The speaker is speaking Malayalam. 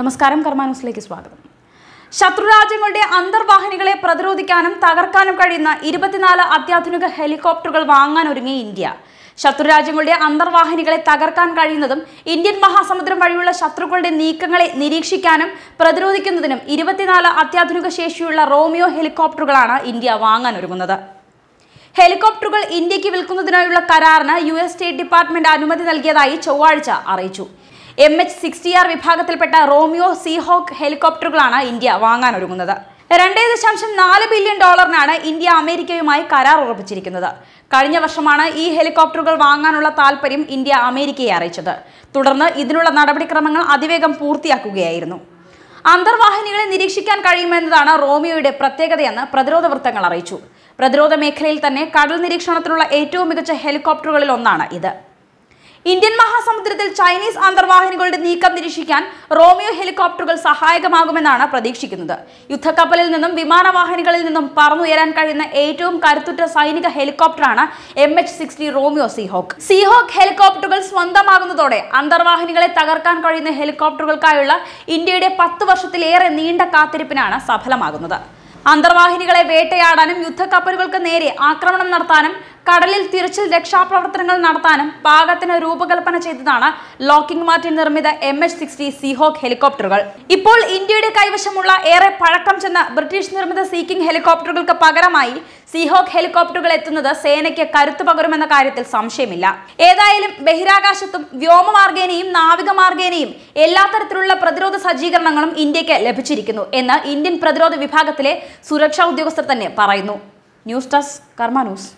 നമസ്കാരം കർമാനൂസിലേക്ക് സ്വാഗതം. ശത്രുരാജ്യങ്ങളുടെ അന്തർവാഹിനികളെ പ്രതിരോധിക്കാനും തകർക്കാനും കഴിയുന്ന ഇരുപത്തിനാല് അത്യാധുനിക ഹെലികോപ്റ്ററുകൾ വാങ്ങാൻ ഒരുങ്ങി ഇന്ത്യ. ശത്രുരാജ്യങ്ങളുടെ അന്തർവാഹിനികളെ തകർക്കാൻ കഴിയുന്നതും ഇന്ത്യൻ മഹാസമുദ്രം വഴിയുള്ള ശത്രുക്കളുടെ നീക്കങ്ങളെ നിരീക്ഷിക്കാനും പ്രതിരോധിക്കുന്നതിനും ഇരുപത്തിനാല് അത്യാധുനിക ശേഷിയുള്ള റോമിയോ ഹെലികോപ്റ്ററുകളാണ് ഇന്ത്യ വാങ്ങാൻ ഒരുങ്ങുന്നത്. ഹെലികോപ്റ്ററുകൾ ഇന്ത്യയ്ക്ക് വിൽക്കുന്നതിനായുള്ള കരാറിന് യു എസ് സ്റ്റേറ്റ് ഡിപ്പാർട്ട്മെന്റ് അനുമതി നൽകിയതായി ചൊവ്വാഴ്ച അറിയിച്ചു. എം എച്ച് സിക്സ്റ്റി ആർ വിഭാഗത്തിൽപ്പെട്ട റോമിയോ സീഹോക്ക് ഹെലികോപ്റ്ററുകളാണ് ഇന്ത്യ വാങ്ങാൻ ഒരുങ്ങുന്നത് രണ്ടേ ദശാംശം നാല് ബില്യൺ ഡോളറിനാണ് ഇന്ത്യ അമേരിക്കയുമായി കരാർ ഉറപ്പിച്ചിരിക്കുന്നത്. കഴിഞ്ഞ വർഷമാണ് ഈ ഹെലികോപ്റ്ററുകൾ വാങ്ങാനുള്ള താൽപ്പര്യം ഇന്ത്യ അമേരിക്കയെ അറിയിച്ചത്. തുടർന്ന് ഇതിനുള്ള നടപടിക്രമങ്ങൾ അതിവേഗം പൂർത്തിയാക്കുകയായിരുന്നു. അന്തർവാഹിനികളെ നിരീക്ഷിക്കാൻ കഴിയുമെന്നതാണ് റോമിയോയുടെ പ്രത്യേകതയെന്ന് പ്രതിരോധ വൃത്തങ്ങൾ അറിയിച്ചു. പ്രതിരോധ മേഖലയിൽ തന്നെ കടൽ നിരീക്ഷണത്തിനുള്ള ഏറ്റവും മികച്ച ഹെലികോപ്റ്ററുകളിൽ ഒന്നാണ് ഇത്. ഇന്ത്യൻ മഹാസമുദ്രത്തിൽ ചൈനീസ് അന്തർവാഹിനികളുടെ നീക്കം നിരീക്ഷിക്കാൻ റോമിയോ ഹെലികോപ്റ്ററുകൾ സഹായകമാകുമെന്നാണ് പ്രതീക്ഷിക്കുന്നത്. യുദ്ധക്കപ്പലിൽ നിന്നും വിമാനവാഹിനികളിൽ നിന്നും പറന്നുയരാൻ കഴിയുന്ന ഏറ്റവും കരുത്തുറ്റ സൈനിക ഹെലികോപ്റ്ററാണ് M H sixty Romeo Seahawk. Seahawk ഹെലികോപ്റ്ററുകൾ സ്വന്തമാകുന്നതോടെ അന്തർവാഹിനികളെ തകർക്കാൻ കഴിയുന്ന ഹെലികോപ്റ്ററുകൾക്കായുള്ള ഇന്ത്യയുടെ പത്ത് വർഷത്തിലേറെ നീണ്ട കാത്തിരിപ്പിനാണ് സഫലമാകുന്നത്. അന്തർവാഹിനികളെ വേട്ടയാടാനും യുദ്ധക്കപ്പലുകൾക്ക് നേരെ ആക്രമണം നടത്താനും കടലിൽ തിരച്ചിൽ രക്ഷാപ്രവർത്തനങ്ങൾ നടത്താനും പാകത്തിന് രൂപകൽപ്പന ചെയ്തതാണ് ലോക്കിംഗ് മാർട്ടിൻ നിർമ്മിത എം എച്ച് സിക്സ്റ്റി സീഹോക്ക് ഹെലികോപ്റ്ററുകൾ. ഇപ്പോൾ ഇന്ത്യയുടെ കൈവശമുള്ള ഏറെ പഴക്കം ചെന്ന ബ്രിട്ടീഷ് നിർമ്മിത സീക്കിംഗ് ഹെലികോപ്റ്ററുകൾക്ക് പകരമായി സീഹോക്ക് ഹെലികോപ്റ്ററുകൾ എത്തുന്നത് സേനയ്ക്ക് കരുത്തു പകരുമെന്ന കാര്യത്തിൽ സംശയമില്ല. ഏതായാലും ബഹിരാകാശത്തും വ്യോമമാർഗേനയും നാവികമാർഗേനയും എല്ലാ തരത്തിലുള്ള പ്രതിരോധ സജ്ജീകരണങ്ങളും ഇന്ത്യയ്ക്ക് ലഭിച്ചിരിക്കുന്നു എന്ന് ഇന്ത്യൻ പ്രതിരോധ വിഭാഗത്തിലെ സുരക്ഷാ ഉദ്യോഗസ്ഥർ തന്നെ പറയുന്നു. News desk Karma news.